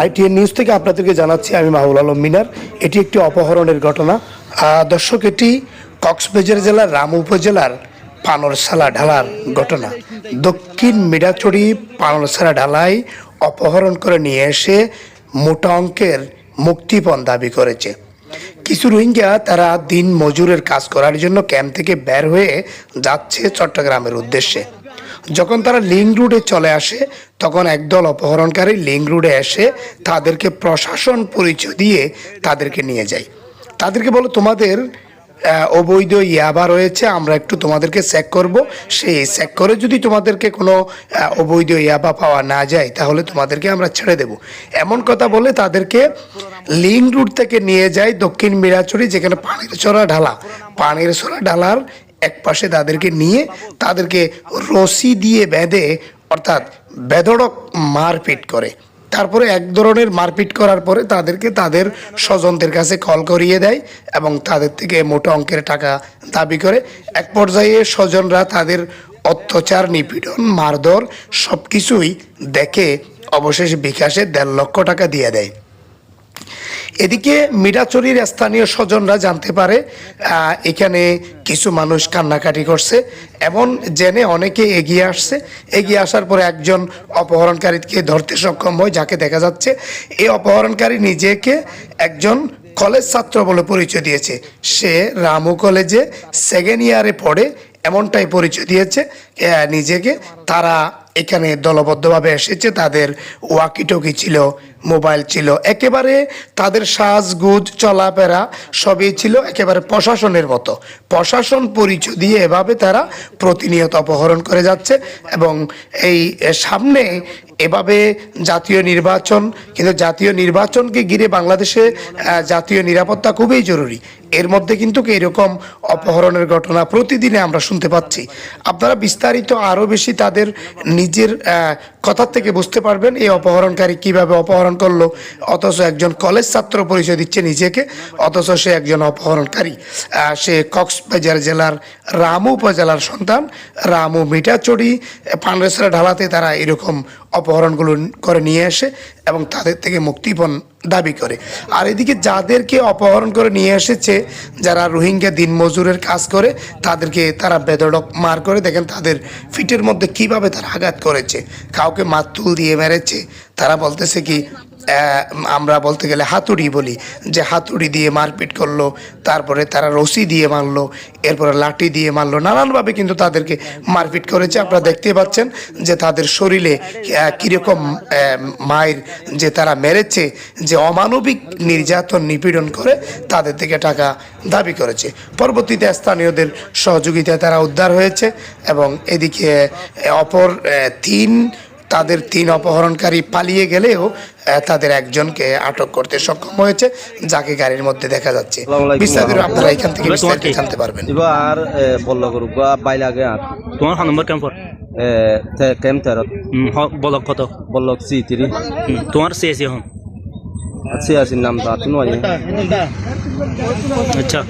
ITN news থেকে আপনাদেরকে জানাচ্ছি, আমি মাহুল আলম মিনার। এটি একটি অপহরণের ঘটনা। দর্শক, এটি কক্সবাজার জেলার রাম উপজেলার পানরসালা ঢালার ঘটনা। দক্ষিণ মিরাচড়ি পানরসালা ঢালাই অপহরণ করে নিয়ে এসে মোটা অঙ্কের মুক্তিপণ দাবি করেছে। কিছু রোহিঙ্গা তারা দিন মজুরের কাজ করার জন্য ক্যাম্প থেকে বের হয়ে যাচ্ছে চট্টগ্রামের উদ্দেশ্যে। যখন তারা লিঙ্ক রুটে চলে আসে, তখন একদল অপহরণকারী লিঙ্ক রুটে এসে তাদেরকে প্রশাসন পরিচয় দিয়ে তাদেরকে নিয়ে যায়। তাদেরকে বলো, তোমাদের অবৈধ ইয়াবা রয়েছে, আমরা একটু তোমাদেরকে চেক করব। সেই চেক করে যদি তোমাদেরকে কোনো অবৈধ ইয়াবা পাওয়া না যায়, তাহলে তোমাদেরকে আমরা ছেড়ে দেব। এমন কথা বলে তাদেরকে লিঙ্ক রুট থেকে নিয়ে যায় দক্ষিণ মিরাচুরি, যেখানে পানির চড়া ঢালা। পানির চড়া ঢালার এক পাশে তাদেরকে নিয়ে তাদেরকে রশি দিয়ে বেঁধে, অর্থাৎ বেধড়ক মারপিট করে। তারপরে এক ধরনের মারপিট করার পরে তাদেরকে তাদের স্বজনদের কাছে কল করিয়ে দেয় এবং তাদের থেকে মোটা অঙ্কের টাকা দাবি করে। এক পর্যায়ে স্বজনরা তাদের অত্যাচার, নিপীড়ন, মারধর সব কিছুই দেখে অবশেষে বিকাশে দেড় লক্ষ টাকা দিয়ে দেয়। এদিকে মিরাচুরির স্থানীয় স্বজনরা জানতে পারে এখানে কিছু মানুষ কান্নাকাটি করছে। এমন জেনে অনেকে এগিয়ে আসছে। এগিয়ে আসার পরে একজন অপহরণকারীকে ধরতে সক্ষম হয়, যাকে দেখা যাচ্ছে এই অপহরণকারী নিজেকে একজন কলেজ ছাত্র বলে পরিচয় দিয়েছে। সে রামু কলেজে সেকেন্ড ইয়ারে পড়ে, এমনটাই পরিচয় দিয়েছে। নিজেকে তারা এখানে দলবদ্ধভাবে এসেছে। তাদের ওয়াকিটকি ছিল মোবাইল ছিল। একেবারে তাদের সাজগুজ, চলাফেরা সবই ছিল একেবারে প্রশাসনের মতো। প্রশাসন পরিচয় দিয়ে এভাবে তারা প্রতিনিয়ত অপহরণ করে যাচ্ছে এবং এই সামনে এভাবে জাতীয় নির্বাচন, কিন্তু জাতীয় নির্বাচনকে ঘিরে বাংলাদেশে জাতীয় নিরাপত্তা খুবই জরুরি। এর মধ্যে কিন্তু এরকম অপহরণের ঘটনা প্রতিদিনে আমরা শুনতে পাচ্ছি। আপনারা বিস্তারিত আরও বেশি তাদের নিজের কথার থেকে বুঝতে পারবেন এই অপহরণকারী কীভাবে অপহরণ করল, অথচ একজন কলেজ ছাত্র পরিচয় দিচ্ছে নিজেকে, অথচ সে একজন অপহরণকারী। সে কক্সবাজার জেলার রামু উপজেলার সন্তান, রামু মিটাচড়ি পানরেসরা ঢালাতে তারা এরকম অপহরণগুলো করে নিয়ে আসে এবং তাদের থেকে মুক্তিপণ দাবি করে। আর এদিকে যাদেরকে অপহরণ করে নিয়ে এসেছে, যারা রোহিঙ্গা দিন মজুরের কাজ করে, তাদেরকে তারা বেদড়ক মার করে। দেখেন তাদের ফিটের মধ্যে কীভাবে তারা আঘাত করেছে। কাউকে মাতুল দিয়ে মেরেছে। তারা বলতেছে কি আমরা বলতে গেলে হাতুড়ি বলি, যে হাতুড়ি দিয়ে মারপিট করল, তারপরে তারা রশি দিয়ে মারলো, এরপরে লাঠি দিয়ে মারলো, নানানভাবে কিন্তু তাদেরকে মারপিট করেছে। আপনারা দেখতে পাচ্ছেন যে তাদের শরীরে কীরকম মায়ের যে তারা মেরেছে, যে অমানবিক নির্যাতন নিপীড়ন করে, তাদের থেকে টাকা দাবি করেছে। পরবর্তীতে স্থানীয়দের সহযোগিতায় তারা উদ্ধার হয়েছে এবং এদিকে অপর তিন তাদের তিন অপহরণকারী পালিয়ে গেলেও তাদের একজনকে আটক করতে সক্ষম হয়েছে যাকে গাড়ির মধ্যে দেখা যাচ্ছে। বিস্তারিত আপনারা এখান থেকে বিস্তারিত জানতে পারবেন। এবার বল্ল করুক বা বাই লাগে তোমার নম্বর কেমন কেম তেরত বলক কত? বল্ল সি তিরি। হুম, তোমার শেষ এখন সি আসির নাম তো আতুন আচ্ছা।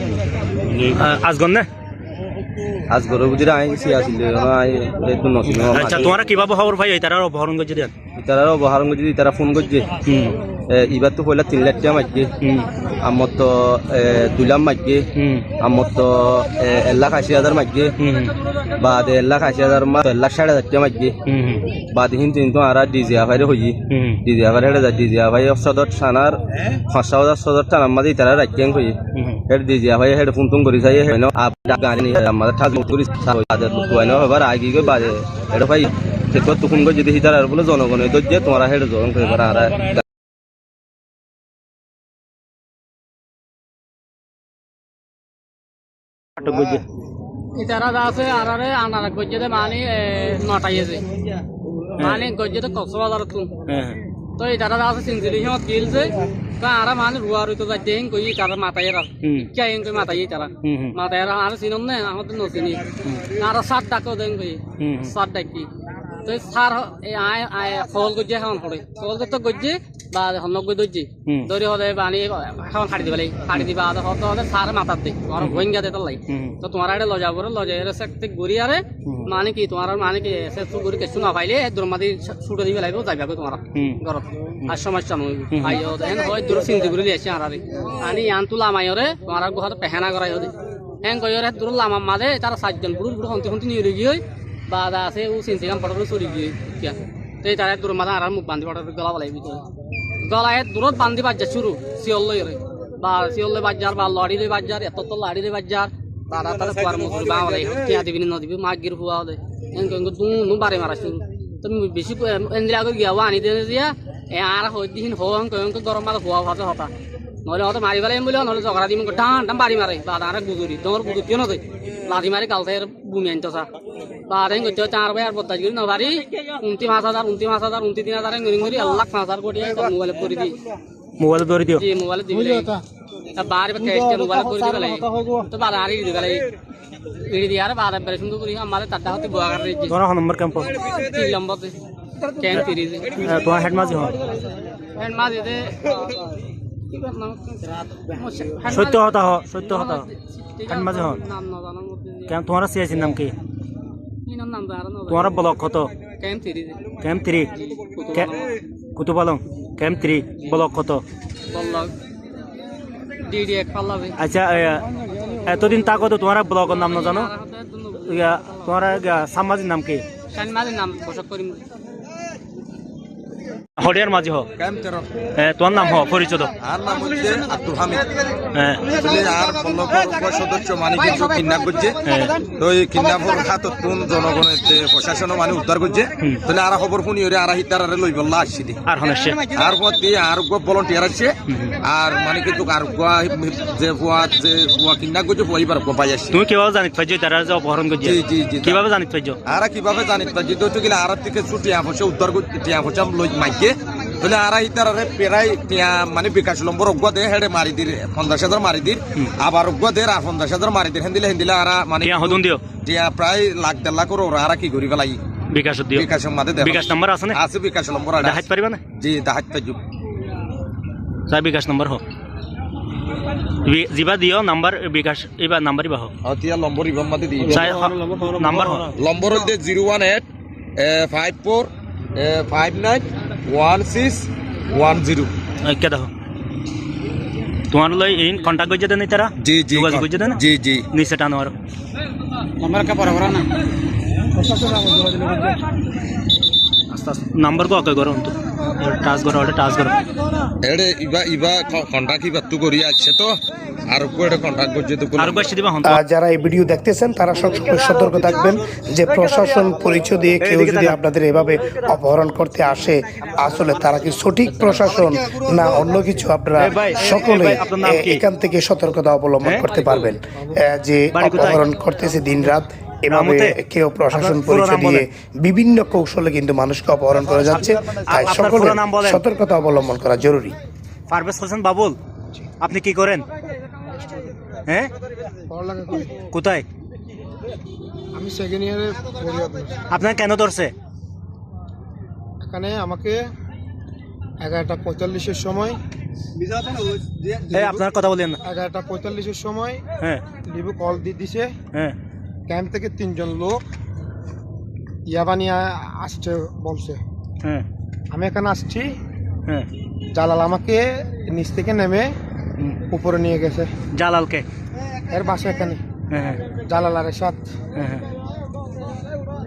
আজগন না? আজ গরু বুঝিরা আই সি আসিল একটু নসিন আচ্ছা তোমার কীভাবে খবর ভাই তারা অপহরণ করছে দেন তারা অবহারণ যদি তারা ফোন করছে হুম এবার তো পয়লা তিন লাখ টাকা মারছে হুম আমার তো দুই লাখ মারছে হুম আমার তো এক লাখ আশি হাজার মারছে হুম বাদ এক লাখ আশি হাজার মা এক লাখ ষাট হাজার টাকা মারছে বাদ হিন্তু কিন্তু আর ডিজে আফাইরে হই হুম ডিজে আফাইরে হেঁটে যায়। ডিজে আফাই সদর থানার হাজার সদর থানার মাঝে তারা রাখিয়ান কই হুম হেড দিজি আফাই হেড ফোন তুন করি চাই হেন আপ গাড়ি আমাদের ঠাক মুখ করি তাদের তুয়াই না হবার আগে গই বাজে এটা ভাই থেকে তুকুন গই যদি হিতার আর বলে জনগণের দজ্জে তোমরা হেড করে পারা আর ইতারা মানি মানি গজ্জেতে কক্সবাজার তুন হ্যাঁ তো এই দাদা আছে সিনসিলি হিমত গিলছে তো আরা মানি রুয়া রুইতো যাইতে হিং কই তারা মাতাই রা হুম কে হিং কই মাতাই তারা হুম হুম মাতাই রা আর সিনম নে আমাদের নসিনি আরা সাত ডাকো দেন কই সাত ডাকি। তো সার আয় আয় খোল গজ্জে খান পড়ে খোল তো গজ্জে বা এখন নব্বই দর্জি। দৌড়ি হতে পানি এখন হাড়ি দিবে হাড়ি দিবা আদা হতে হতে সার মাথার দে। তোমার ভয়ঙ্গা দে তার তো তোমার আড়ে লজা বড় লজা এর সেকতে ঘুরি আরে মানে কি তোমার মানে কি সে তু ঘুরি কিছু না পাইলে দূর মাদি ছুটে দিবে লাগবে যাইবা তোমার ঘরত আর সমস্যা নয় আইও দেন হয় দূর চিন্তা করে লিয়েছে আর আরে আনি আন তুলা মাইরে তোমার গুহাতে পেহানা করাই হতে হ্যাঁ কইরে দূর লামা মাদে তার সাতজন পুরুষ পুরুষ হন্তি হন্তি নিয়ে গিয়ে বা দা আছে ও কাম পড়া চলি গিয়ে তো তার দূর মাদা আর মুখ বান্ধি পড়া গলা বলাই ভিতরে গলায় দূরত বান্ধি বাজ্জা শুরু শিওল লই রে বা শিওল লই বাজ্জার বা লড়ি লই বাজ্জার এত তো লাড়ি লই বাজ্জার তারা তারা তোয়ার মুসুর বা বলাই কিয়া দিবি না দিবি মাগ গির হুয়া দে এন কঙ্গ তু নু বারে মারা শুরু তো বেশি এন্দ্রিয়া করে গিয়া আনি দে দিয়া এ আর হই দিন হং কঙ্গ গরম মাল হুয়া ভাতে হতা। নহলে হয়তো মারি পেলাই বলে নহলে ঝগড়া দিম টান টান বাড়ি মারে বা তারা গুজুরি তোমার কেন দে লাঠি মারি কালতে বুমি আনতো সা বা আরে গতি চার ভাই আর বদাজ করি নবারি উনতি পাঁচ হাজার উনতি পাঁচ হাজার উনতি তিন হাজার গড়ি গড়ি আল্লাহ পাঁচ হাজার কোটি মোবাইল করে দি মোবাইল ধরে দিও জি মোবাইল দিবি বারে ক্যাশ মোবাইল করে দিবে লাই তো বারে আরি দিবে লাই ইড়ি দিয়ারে বারে বেরে সুন্দর করি আমারে তাটা হতে বুয়া করে জি তোমার নম্বর ক্যাম্প তিন নম্বর দে ক্যান ফিরি দে হেড মাঝি হন এন্ড মা দে সত্য হতা হ সত্য হতা হেড মাঝি মধ্যে কেন তোমার সিএসির নাম কি তোমার ব্লক কত camp three Kutupalong camp three block কত আচ্ছা এতদিন তা কত তোমার ব্লকের নাম না জানো তোমার সামাজিক নাম কি নাম করিম হরিয়ার মাঝি হ এ, তোমার নাম হ পরিচয় আর নাম হচ্ছে আব্দুল হামিদ হ্যাঁ আর পল্লব সদস্য মানে কিছু কিডন্যাপ করছে। তো এই কিডন্যাপর হাতত কোন জনগণের প্রশাসন মানে উদ্ধার করছে তাহলে আর খবর শুনি ওরে আর হিতার আরে লই বললা আসছি আর হনেছে আর পর দিয়ে আর ভলেন্টিয়ার আছে। আর মানে কিন্তু আর গোয়া যে ভুয়া যে ভুয়া কিডন্যাপ করছে পরিবার পাই আসছে। তুমি কীভাবে জানিত পাইছো তারা যে অপহরণ করছে? জি, জি, জি। কীভাবে জানিত পাইছো? আর কীভাবে জানিত পারি তো গেলে আর থেকে ছুটি পয়সা উদ্ধার করছে পয়সা লই মাইকে তাহলে আর হিতার আরে প্রায় মানে বিকাশ নম্বর অজ্ঞ দে হেডে মারি দির পঞ্চাশ হাজার মারি দির। আবার অজ্ঞ দে আর পঞ্চাশ হাজার মারি দির। হেন্দিলে হেন্দিলে আর মানে দিও। টিয়া প্রায় লাখ দেড় লাখ ওরা আর কি করি পেলাই বিকাশ দিও। বিকাশের মাঝে দেখা। বিকাশ নাম্বার আছে না? আছে বিকাশ নম্বর আর দেখাইতে পারিবা না? জি দাহাত পাইজু। তাই বিকাশ নাম্বার হ বি- যিবা দিও নাম্বার বিকাশ এইবার নাম্বারই বাহ তিয়া নম্বর ইভাম মাঝে দিই চাই নাম্বার হ নম্বর হচ্ছে zero one eight five four five nine one six one zero কে দেখো। তোমার লই এই কন্টাক্ট করছে দেন তারা জি জি যোগাযোগ করছে দেন জি জি। নিচে টানো আর নম্বর কা পড়া না? আস্তে আস্তে নাম্বার কো অকে করো তো টাচ করো ওটা টাচ করো। এড়ে ইবা ইবা কন্টাক্ট ইবা তু করি আছে তো। আর কোয়েটা কন্টাক্ট করছে তো আর বেশি দিবা হন যারা এই ভিডিও দেখতেছেন তারা সবসময় সতর্ক থাকবেন যে প্রশাসন পরিচয় দিয়ে কেউ যদি আপনাদের এভাবে অপহরণ করতে আসে আসলে তারা কি সঠিক প্রশাসন না অন্য কিছু আপনারা সকলে? এখান থেকে সতর্কতা অবলম্বন হ্যাঁ? করতে পারবেন। যে অপহরণ করতেছে দিন রাত এভাবে কেউ প্রশাসন পরিচয় দিয়ে বিভিন্ন কৌশলে কিন্তু মানুষকে অপহরণ করে যাচ্ছে। তাই আপনার সকলে। সতর্কতা অবলম্বন করা জরুরি। পারভেজ হোসেন বাবুল আপনি কি করেন? হ্যাঁ? কোথায়? আমি সেকেন্ড ইয়ারে আপনার কেন ধরছে? এখানে আমাকে এগারোটা পঁয়তাল্লিশের সময় আপনার কথা বলেন এগারোটা পঁয়তাল্লিশের সময় হ্যাঁ। লিবু কল দিয়ে দিছে। হ্যাঁ। ক্যাম্প থেকে তিনজন লোক ইয়াবা নিয়ে আসছে বলছে। হ্যাঁ। আমি এখানে আসছি। হ্যাঁ। জালাল আমাকে নিচ থেকে নেমে উপরে নিয়ে গেছে। জালালকে? এর বাসা এখানে। হ্যাঁ হ্যাঁ। জালাল আর সাত হ্যাঁ হ্যাঁ।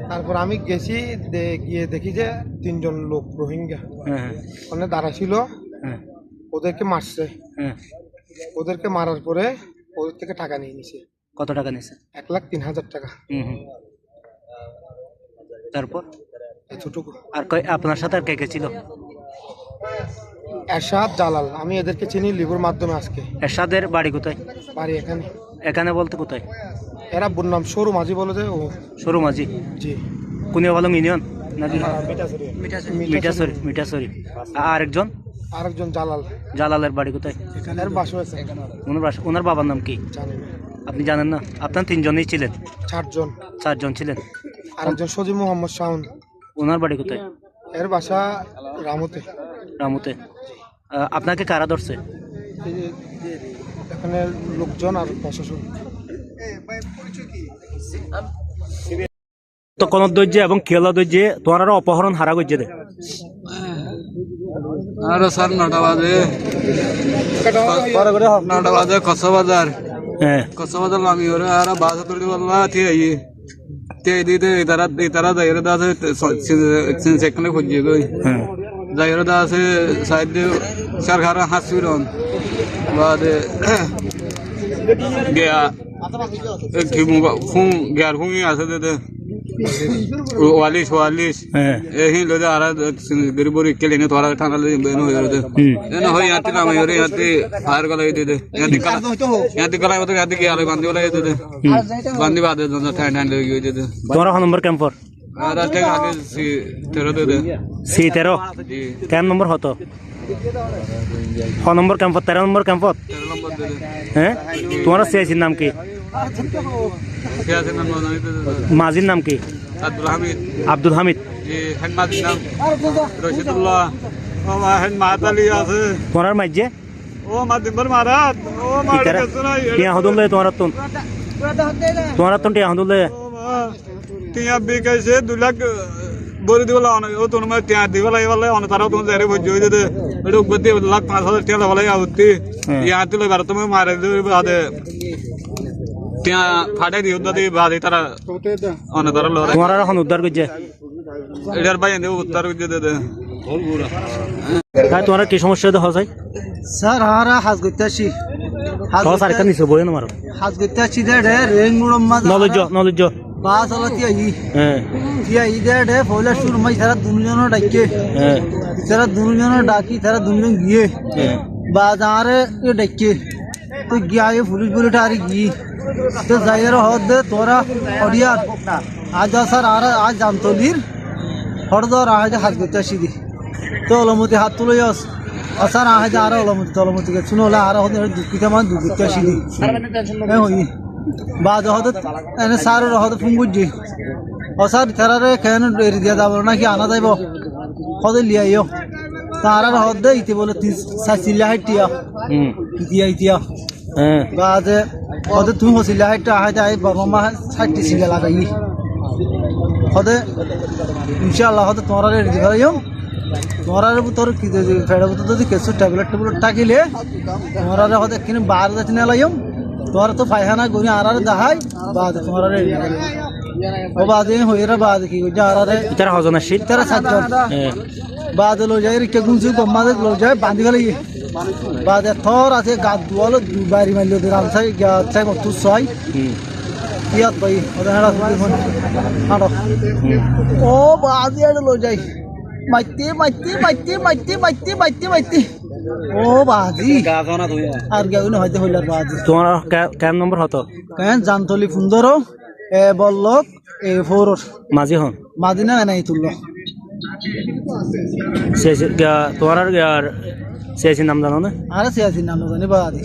তারপর আমি গেছি গিয়ে দেখি যে তিনজন লোক রোহিঙ্গা। হ্যাঁ হ্যাঁ। ওখানে দাঁড়া ছিল। হ্যাঁ। ওদেরকে মারছে। হ্যাঁ। ওদেরকে মারার পরে ওদের থেকে টাকা নিয়ে নিছে। কত টাকা নিয়েছে? এক লাখ তিন হাজার টাকা। হুম হুম। তারপর? এতটুকু আর কয়- আপনার সাথে আর কে কে ছিল? এরশাদ জালাল। আমি এদেরকে চিনি লিবুর মাধ্যমে আজকে। এরশাদের বাড়ি কোথায়? বাড়ি এখানে। এখানে বলতে কোথায়? এরা বললাম সরু মাঝি বলে যে ও। সরু মাঝি? জি। কুনিয়া ভালো ইউনিয়ন? নাকি মিঠাসরি মিঠাসরি আরেকজন আরেকজন জালাল। জালালের বাড়ি কোথায়? এর বাসা আছে ওনার বাসা- ওনার বাবার নাম কি? জানি না। আপনি জানেন না? আপনার তিনজনই ছিলেন? চারজন। চারজন ছিলেন? আরেকজন সজি মোহাম্মদ শাহন ওনার বাড়ি কোথায়? এর বাসা রামতে। রামুতে। আপনাকে কারা ধরছে? এখানে লোকজন আর প্রশাসন। তো কোন দৈর্য এবং খেলা দৈর্য তোমার অপহরণ হারা করছে দে আর স্যার নটা বাজে। নটা বাজে কক্সবাজার হ্যাঁ। কক্সবাজার আমি ওরা আর বাস তুলি বললা থি আই তে দিতে তারা তারা দাইরে দাস সেখানে খুঁজিয়ে গই হ্যাঁ। দাইরে দাস সাইড সরকার হাসপিটাল বাদ গয়া কি ফুং গয়ার ফুঙ্গি আছে দে ওয়ালিশ ওয়ালিশ। হ্যাঁ। এহি লোদে আরা গরিবরি কেলে নে তোরা ঠান্ডা লে বেনো হইরে হুম। এন হই ইয়াতি নাম হইরে ইয়াতি ফায়ার গলা হই দে। ইয়াতি কালা ইয়াতি গলা মত ইয়াতি গয়ালে বান্দি গলা হই দে। বান্দি বাদে দন ঠান্ডা ঠান্ডা হই দে। তোমার নম্বর ক্যাম্পর আর আতে আগে সি তেরো দে দে। সি তেরো? জি। ক্যাম্প নম্বর হতো ছ নম্বর ক্যাম্পত তেরো নম্বর ক্যাম্পত তেরো নম্বর দে দে। হ্যাঁ? তোমার সিয়াসির নাম কি? সিয়াসিন নাম কি? আব্দুল হামিদ। আব্দুল হামিদ। তোমার মাইজে টিয়া হদুল্লে তোমার তুন তোমার তুন টিয়া হদুল্লে টিয়া বিকাইছে দু লাখ বলে দিব ও তোর মানে টিয়া দিব লাগে অন তারা তুমি জারে ভোজ হয়ে যেতে। এটা উপতি লাখ পাঁচ হাজার টিয়া লাগে আউতি। ইয়া তুলে মারে বাদে টিয়া ফাটে দিও দাদি বাদে তারা অন তারা লড়াই তোমার এখন উদ্ধার করছে? এটার ভাই এনে উত্তর দিয়ে দে তাই তোমার কি সমস্যা হতে হয় স্যার হারা হাজ করতে আসি। হাজ সহ সারিকা নিচে বই তোমার হাজ করতে আসি দে রে রেং মুড়ম মা নলেজ নলেজ বাস হলো তিয়া ই হ্যাঁ তিয়া ই দে রে ফলে সুর মাই সারা দুনিজন ডাকে হ্যাঁ সারা দুনিজন ডাকি সারা দুনিজন গিয়ে। হ্যাঁ বাজ ডাকে তো গিয়া পুলিশ বলে টারি গি তো যাইয়ের হদ দে তোরা অডিয়ার আজ স্যার আর আজ জামতলির হরদর আজ হাজ করতে আসি দি। তো অলমতি হাত তুলে যাস। আসার আজ আর অলমতি তলমতি কে শুনো আর হদ দুঃখিত মান দুঃখিত আসি দি। এ হই। বাদ হদ এনে সার হদ ফুঙ্গুজি অসার থেরারে কেন এরি দিয়া যাব নাকি আনা যাইব? হদ লিয়াইও তার হদ দে ইতে বলে তিন সাইছিলা হাইটিয়া ইতিয়া ইতিয়া হ্যাঁ। হদে তুমি হসিলা হাইটা হাইটা আই বাবা সাইটি সিলা লাগাই হদে ইনশাআল্লাহ হদে তোমার রেডি করাইম তোমার তোর কি ফেড়া যদি কেসু ট্যাবলেট ট্যাবলেট টাকিলে তোমার হদে কিনে বার যাচ্ছি না লাইম তোমার তো পায়খানা গুনি আর দেখাই বাদ তোমার রেডি ও বাদে হইরা বাদ কি কইছে আর আরে ইতার হজন আসিল তারা সাতজন। বাদ লো যায় রিকে গুনছু গম্মাদে লো যায় বাঁধি গেলে বাদ থর আছে গাত দুয়ালো বাড়ি মারলো দিলাম চাই গা চাই মতো ছয় ইয়াত ভাই ওদের হাড়া হাড়ো। ও বাদি আর লো যাই। মাইতে মাইতে মাইতে মাইতে মাইতে মাইতে মাইতে। ও বাদি আর গেউ না হয়তো হইলার বাদি তোমার ক্যাম্প নম্বর হতো? কেন? জানতলি ফুন্দর এ বল্লক এ ফোর মাঝি হন? মাদিনা নাই তুললো। তোমার আর সিয়াসির নাম জানো না? আরে সে আছি নাম জানি বাদি